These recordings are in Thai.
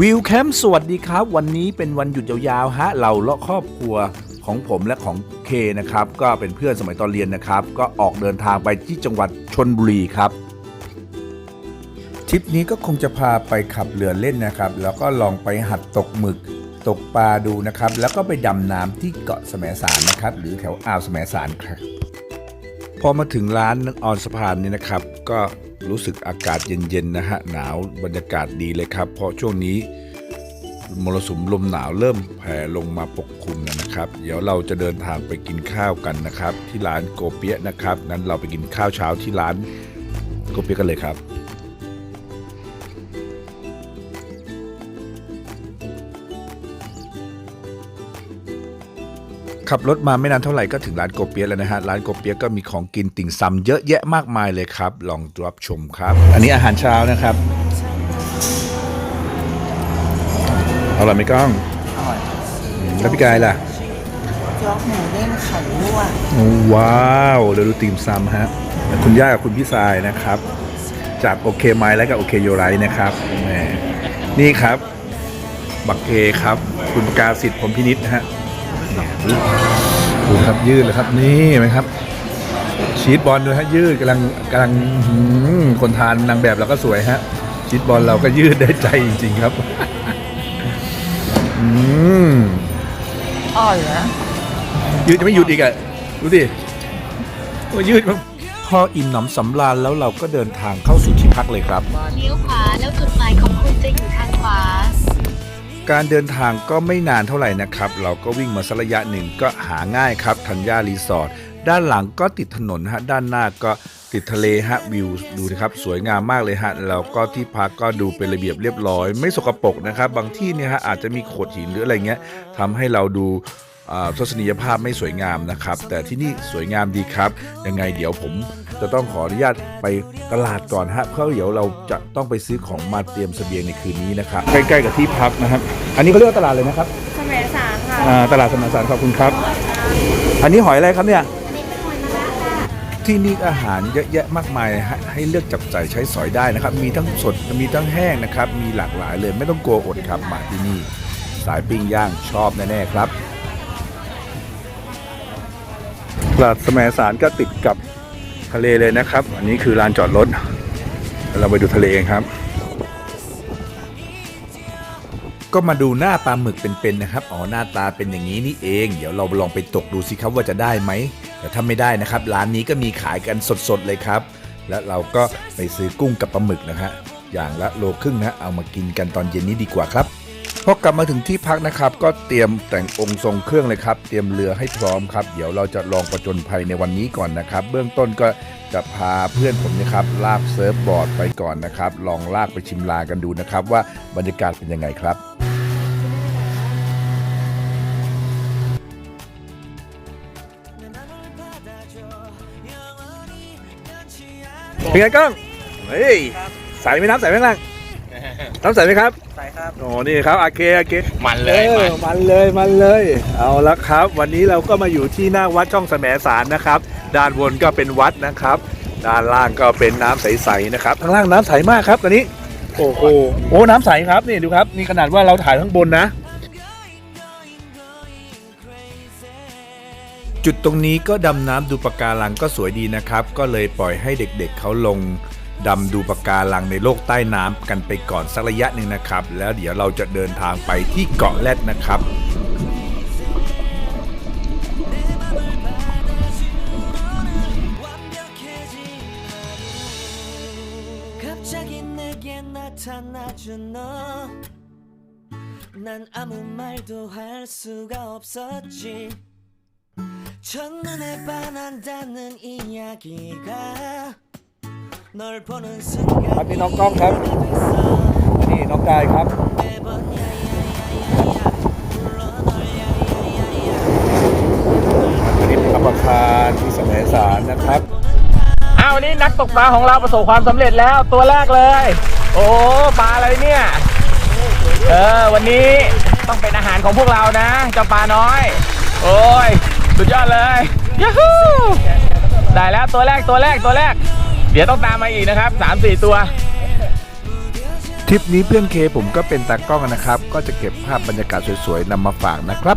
วิวแคมป์สวัสดีครับ วันนี้เป็นวันหยุดยาวๆฮะเราแลาะครอบครัวของผมและของเคนะครับ ก็เป็นเพื่อนสมัยตอนเรียนนะครับ ก็ออกเดินทางไปที่จังหวัดชนบุรีครับทริปนี้ก็คงจะพาไปขับเรือเล่นนะครับ แล้วก็ลองไปหัดตกหมึกตกปลาดูนะครับ แล้วก็ไปดำน้ำที่เกาะแสมสารนะครับ หรือแถวอ่าวแสมสารครับพอมาถึงร้านออนสะพานนี่นะครับ ก็ รู้สึกอากาศเย็นๆนะฮะหนาวบรรยากาศดีเลยครับ เพราะช่วงนี้มรสุมลมหนาวเริ่มแผ่ลงมาปกคลุมแล้วนะครับ เดี๋ยวเราจะเดินทางไปกินข้าวกันนะครับ ที่ร้านโกเปียนะครับนั้นเราไปกินข้าวเช้าที่ร้านโกเปียกันเลยครับ ขับรถมาไม่นานเท่าไหร่ก็ถึงร้านโกเปียะแล้วนะฮะ ร้านโกเปียะก็มีของกินติ่งซำเยอะแยะมากมายเลยครับ ลองรับชมครับ อันนี้อาหารเช้านะครับอร่อยไหมก้องอร่อยอืมแล้วพี่กายล่ะจ๊อกหมูเด้งไข่ลวกโอ้ว้าวเดี๋ยวดูติ่มซำฮะ คุณย่ากับคุณพี่สายนะครับ จากโอเคไมล์และกับโอเคโยไรนะครับแหมนี่ครับ บักเอครับ คุณประกาศิษฐ์ผมพินิษนะฮะ ดูครับยืดเลยครับนี่เห็นไหมครับ ชีตบอลด้วยฮะยืดกำลังกำลังอื้อหือคนทานนางแบบเราก็สวยฮะชีตบอลเราก็ยืดได้ใจจริง ๆ ครับอืมอร่อยนะยืดจะไม่หยุดอีกอะดูดิโอ้ยยืดมาพออิ่มหนำสำราญแล้วเราก็เดินทางเข้าสู่ที่พักเลยครับเลี้ยวขวาแล้วจุดหมายของคุณจะอยู่ทางขวา การเดินทางก็ไม่นานเท่าไหร่นะครับ เราก็วิ่งมาสักระยะหนึ่งก็หาง่ายครับธัญญารีสอร์ทด้านหลังก็ติดถนนฮะด้านหน้าก็ติดทะเลฮะวิวดูนะครับสวยงามมากเลยฮะแล้วก็ที่พักก็ดูเป็นระเบียบเรียบร้อย ไม่สกปรกนะครับ บางที่เนี่ยฮะอาจจะมีโขดหินหรืออะไรเงี้ยทำให้เราดูอ่าทัศนียภาพไม่สวยงามนะครับ แต่ที่นี่สวยงามดีครับ ยังไงเดี๋ยวผม จะต้องขออนุญาตไปตลาดก่อนฮะเพราะเดี๋ยวเราจะต้องไปซื้อของมาเตรียมเสบียงในคืนนี้นะครับใกล้ๆกับที่พักนะครับ อันนี้เขาเรียกว่าตลาดเลยนะครับสมัยสามค่ะอ่าตลาดสมานสารขอบคุณครับ อันนี้หอยอะไรครับเนี่ยที่นี่อาหารเยอะแยะมากมายฮะให้เลือกจับจ่ายใช้สอยได้นะครับ มีทั้งสดมีทั้งแห้งนะครับ มีหลากหลายเลยไม่ต้องกลัวอดครับมาที่นี่ สายปิ้งย่างชอบแน่ๆครับตลาดสมสารก็ติดกับ ทะเลเลยนะครับ อันนี้คือลานจอดรถเราไปดูทะเลกันครับ ก็มาดูหน้าปลาหมึกเป็นๆนะครับ อ๋อหน้าตาเป็นอย่างนี้นี่เอง เดี๋ยวเราลองไปตกดูสิครับว่าจะได้ไหม แต่ถ้าไม่ได้นะครับ ร้านนี้ก็มีขายกันสดๆเลยครับ และเราก็ไปซื้อกุ้งกับปลาหมึกนะฮะอย่างละโลครึ่งนะเอามากินกันตอนเย็นนี้ดีกว่าครับ พอกลับมาถึงที่พักนะครับ ก็เตรียมแต่งองค์ทรงเครื่องเลยครับ เตรียมเรือให้พร้อมครับ เดี๋ยวเราจะลองประจนภัยในวันนี้ก่อนนะครับ เบื้องต้นก็จะพาเพื่อนผมนะครับลากเซิร์ฟบอร์ดไปก่อนนะครับ ลองลากไปชิมลากันดูนะครับ ว่าบรรยากาศเป็นยังไงครับเป็นไงก้องเฮ้ยใส่ไหมน้ำใส่ไหมล่ะ น้ำใส่ไหมครับ ใส่ครับ โอ้นี่ครับอาเกอาเกมันเลยอมันอมันเลยมันเลย เอาละครับ วันนี้เราก็มาอยู่ที่หน้าวัดช่องแสมสารนะครับ ด้านบนก็เป็นวัดนะครับ ด้านล่างก็เป็นน้ำใสๆนะครับข้างล่างน้ำใสมากครับตอนนี้ โอ้โหโอ้น้ำใสครับนี่ดูครับนี่ขนาดว่าเราถ่ายข้างบนนะ จุดตรงนี้ก็ดำน้ำดูปะการังก็สวยดีนะครับ ก็เลยปล่อยให้เด็กๆเขาลง ดำดูปะการังในโลกใต้น้ำกันไปก่อนสักระยะหนึ่งนะครับ แล้วเดี๋ยวเราจะเดินทางไปที่เกาะแรดนะครับ 갑자기 내게 나타나준 너. 난 아무 말도 할 수가 없었지. 첫눈에 반한다는 이야기가 널 보는 순간 ครับนี่น้องกล้องครับ นี่น้องกายครับวันนี้เป็นอัปคารที่สมัยสารนะครับอ้าววันนี้นักตกปลาของเราประสบความสำเร็จแล้วตัวแรกเลย โอ้ปลาอะไรเนี่ยเออวันนี้ต้องเป็นอาหารของพวกเรานะเจ้าปลาน้อย โอ้ยสุดยอดเลยยูฮูได้แล้วตัวแรกตัวแรกตัวแรก เดี๋ยวต้องตามมาอีกนะครับสามสี่ตัวททริปนี้เพื่อนเคผมก็เป็นตากล้องนะครับ ก็จะเก็บภาพบรรยากาศสวยๆนำมาฝากนะครับ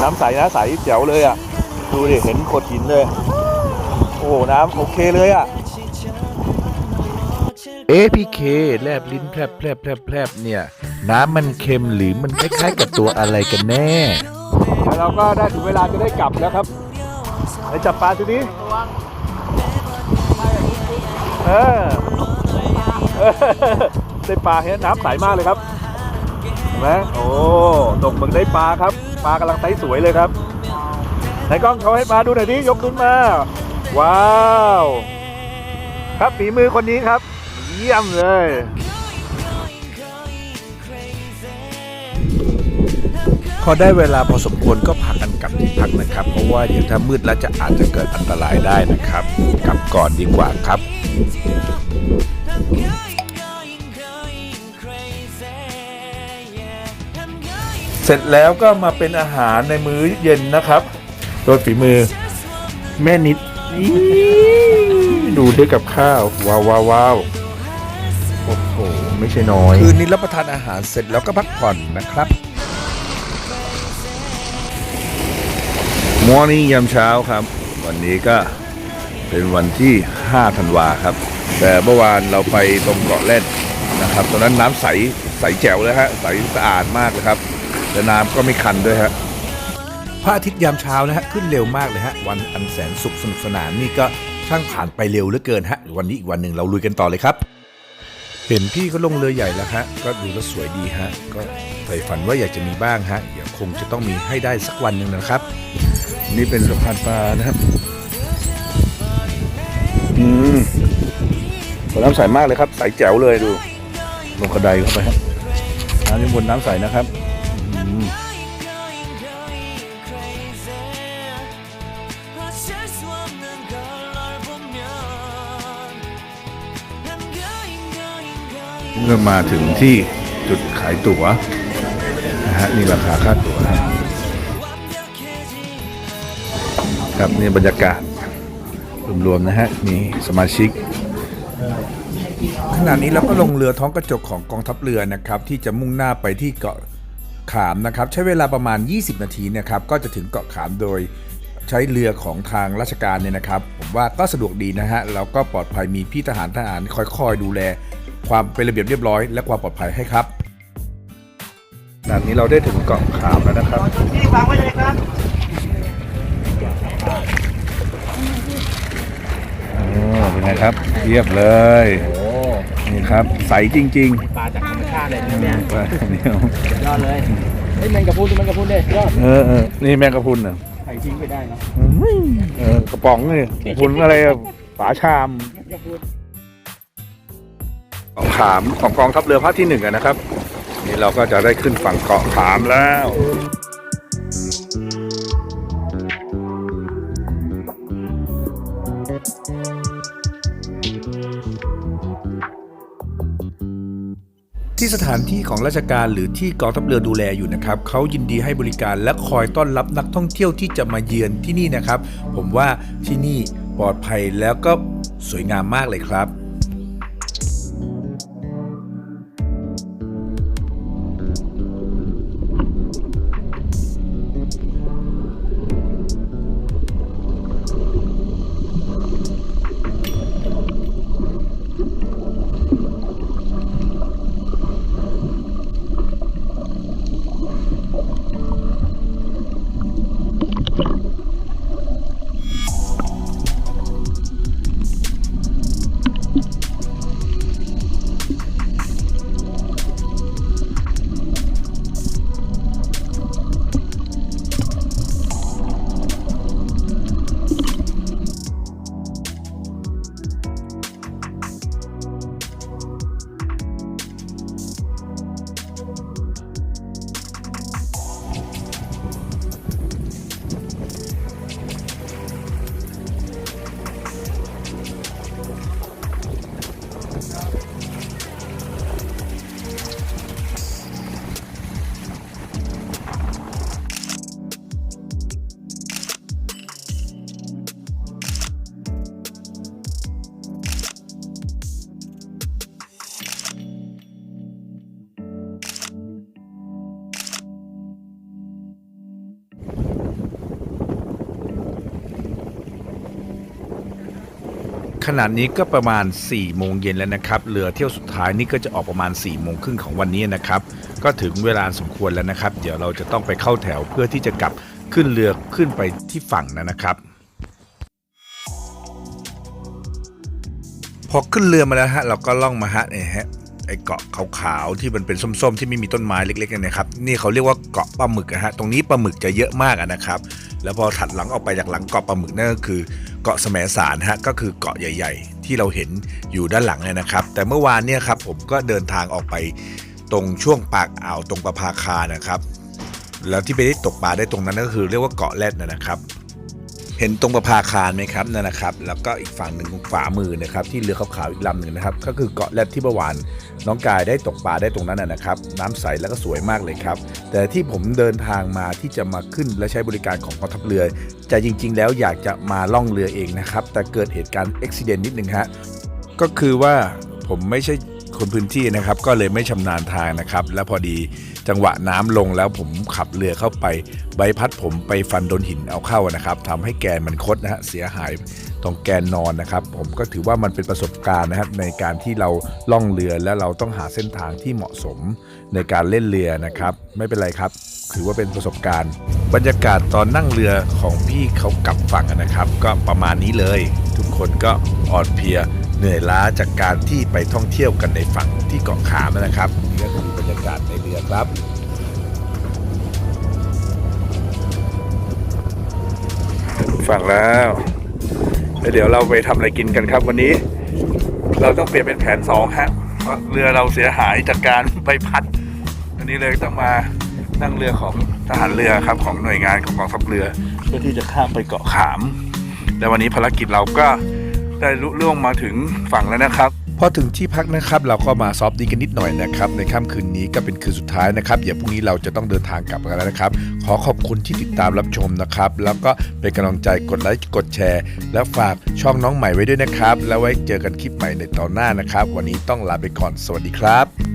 น้ำใสนะใสแจ๋วเลยอะ ดูดิเห็นโขดหินเลย โอ้โหน้ำโอเคเลยอะ เอ๊ะพี่เคแลบลิ้นแพรบแพรบแพรบแพรบเนี่ย น้ำมันเค็มหรือมันคล้ายๆกับตัวอะไรกันแน่ แล้วเราก็ได้ถึงเวลาจะได้กลับแล้วครับไปจับปลาทีนี้เออเออได้ปลาเห็นน้ำใสมากเลยครับเห็นไหมโอ้ตกมึงได้ปลาครับ ปลากำลังไซส์สวยเลยครับไหนกล้องเขาให้ปลาดูหน่อยดิยกขึ้นมา ว้าว ครับฝีมือคนนี้ครับ เยี่ยมเลย พอได้เวลาพอสมควรก็พากันกลับที่พักนะครับ เพราะว่าเดี๋ยวถ้ามืดแล้วจะอาจจะเกิดอันตรายได้นะครับ กลับก่อนดีกว่าครับ เสร็จแล้วก็มาเป็นอาหารในมื้อเย็นนะครับ โดยฝีมือแม่นิดดูด้วยกับข้าวว้าวว้าวโอ้โหไม่ใช่น้อย คืนนี้รับประทานอาหารเสร็จแล้วก็พักผ่อนนะครับ มอร์นิ่งยามเช้าครับ วันนี้ก็เป็นวันที่ 5 ธันวาครับ แต่เมื่อวานเราไปตรงเกาะแรดนะครับตอนนั้นน้ำใสใสแจ๋วเลยฮะใสสะอาดมากเลยครับและน้ำก็ไม่คันด้วยฮะพระอาทิตย์ยามเช้านะฮะขึ้นเร็วมากเลยฮะวันอันแสนสุขสนุกสนานนี่ก็ช่างผ่านไปเร็วเหลือเกินฮะวันนี้อีกวันหนึ่งเราลุยกันต่อเลยครับ เห็นพี่ก็ลงเรือใหญ่แล้วฮะ ก็ดูแล้วสวยดีฮะ ก็ใฝ่ฝันว่าอยากจะมีบ้างฮะ เดี๋ยวคงจะต้องมีให้ได้สักวันหนึ่งนะครับ นี่เป็นสะพานปลานะครับ อืมน้ำใสมากเลยครับ ใสแจ๋วเลยดู ลงกระไดเข้าไปครับน้ำยังบนน้ำใสนะครับ เมื่อมาถึงที่จุดขายตั๋วนะฮะนี่ราคาค่าตั๋วครับครับนี่บรรยากาศรวมๆนะฮะมีสมาชิกขณะนี้เราก็ลงเรือท้องกระจกของกองทัพเรือนะครับ ที่จะมุ่งหน้าไปที่เกาะขามนะครับ ใช้เวลาประมาณ 20 นาทีนะครับ ก็จะถึงเกาะขามโดย ใช้เรือของทางราชการเนี่ยนะครับ ผมว่าก็สะดวกดีนะฮะแล้วก็ปลอดภัยมีพี่ทหารทหารคอยๆดูแล ความเป็นระเบียบเรียบร้อย และความปลอดภัยให้ครับขณะนี้เราได้ถึงเกาะขามแล้วนะครับโอ้เป็นไงครับเรียบเลยโอ้นี่ครับใสจริงปลาจากธรรมชาติเลยนะๆเนี่ยปลาเดียวยอดเลยเฮ้ยแมงกะพรุนดูแมงกะพรุนเด้ยอดเออเออนี่แมงกะพรุนเหรอ ใส่ทิ้งไปได้เนาะเออกระป๋องนี่กระพุนอะไรอะฝาชามเกาะขามของกองทัพเรือภาคที่หนึ่งอะนะครับ นี่เราก็จะได้ขึ้นฝั่งเกาะขามแล้ว ที่สถานที่ของราชการหรือที่กองทัพเรือดูแลอยู่นะครับเขายินดีให้บริการและคอยต้อนรับนักท่องเที่ยวที่จะมาเยือนที่นี่นะครับ ผมว่าที่นี่ปลอดภัยแล้วก็สวยงามมากเลยครับ ขนาดนี้ก็ประมาณ4โมงเย็นแล้วนะครับเรือเที่ยวสุดท้ายนี่ก็จะออกประมาณ4โมงครึ่งของวันนี้นะครับ ก็ถึงเวลาสมควรแล้วนะครับ เดี๋ยวเราจะต้องไปเข้าแถวเพื่อที่จะกลับขึ้นเรือขึ้นไปที่ฝั่งนะครับพอขึ้นเรือมาแล้วฮะเราก็ล่องมาฮะเนี่ยฮะไอเกาะขาวๆที่มันเป็นส้มๆ ที่ไม่มีต้นไม้เล็กๆเนี่ยนะครับนี่เขาเรียกว่าเกาะปลาหมึกนะฮะตรงนี้ปลาหมึกจะเยอะมากนะครับ แล้วพอถัดหลังออกไปจากหลังเกาะปลาหมึกนั่นก็คือ เกาะแสมสารฮะก็คือเกาะใหญ่ ๆ ที่เราเห็นอยู่ด้านหลังเนี่ยนะครับ แต่เมื่อวานเนี่ยครับผมก็เดินทางออกไปตรงช่วงปากอ่าวตรงประภาคานะครับ แล้วที่ไปได้ตกปลาได้ตรงนั้นก็คือเรียกว่าเกาะแรดนะนะครับเห็นตรงประภาคารไหมครับนั่นนะครับ แล้วก็อีกฝั่งหนึ่งขวามือนะครับ ที่เรือขาวๆอีกลำหนึ่งนะครับ ก็คือเกาะแรดที่เมื่อวาน น้องกายได้ตกปลาได้ตรงนั้นนะครับ น้ำใสแล้วก็สวยมากเลยครับ แต่ที่ผมเดินทางมาที่จะมาขึ้นและใช้บริการของกองทัพเรือจะจริง ๆ แล้วอยากจะมาล่องเรือเองนะครับ แต่เกิดเหตุการณ์อุบิเหตุนิดนึงฮะก็คือว่าผมไม่ใช่ คนพื้นที่นะครับก็เลยไม่ชำนาญทางนะครับ แล้วพอดีจังหวะน้ำลงแล้วผมขับเรือเข้าไปใบพัดผมไปฟันโดนหินเอาเข้านะครับทำให้แกนมันคดนะฮะเสียหายตรงแกนนอนนะครับ ผมก็ถือว่ามันเป็นประสบการณ์นะครับในการที่เราล่องเรือและเราต้องหาเส้นทางที่เหมาะสมในการเล่นเรือนะครับ ไม่เป็นไรครับถือว่าเป็นประสบการณ์ บรรยากาศตอนนั่งเรือของพี่เขากลับฝั่งนะครับ ก็ประมาณนี้เลย ทุกคนก็อ่อนเพลีย เหนื่อยล้าจากการที่ไปท่องเที่ยวกันในฝั่งที่เกาะขามนะครับนี่ก็คือบรรยากาศในเรือครับฝั่งแล้วแล้วเดี๋ยวเราไปทำอะไรกินกันครับวันนี้ เราต้องเปลี่ยนเป็นแผนสองฮะเพราะเรือเราเสียหายจากการใบพัด อันนี้เลยต้องมานั่งเรือของทหารเรือครับของหน่วยงานของกองทัพเรือ เพื่อที่จะข้ามไปเกาะขามและวันนี้ภารกิจเราก็ ได้ลุล่วงมาถึงฝั่งแล้วนะครับ พอถึงที่พักนะครับ เราก็มาซอฟต์ดีกันนิดหน่อยนะครับ ในค่ำคืนนี้ก็เป็นคืนสุดท้ายนะครับอย่าพรุ่งนี้เราจะต้องเดินทางกลับกันแล้วนะครับ ขอขอบคุณที่ติดตามรับชมนะครับ แล้วก็เป็นกำลังใจกดไลค์กดแชร์ แล้วฝากช่องน้องใหม่ไว้ด้วยนะครับ แล้วไว้เจอกันคลิปใหม่ในตอนหน้านะครับ วันนี้ต้องลาไปก่อนสวัสดีครับ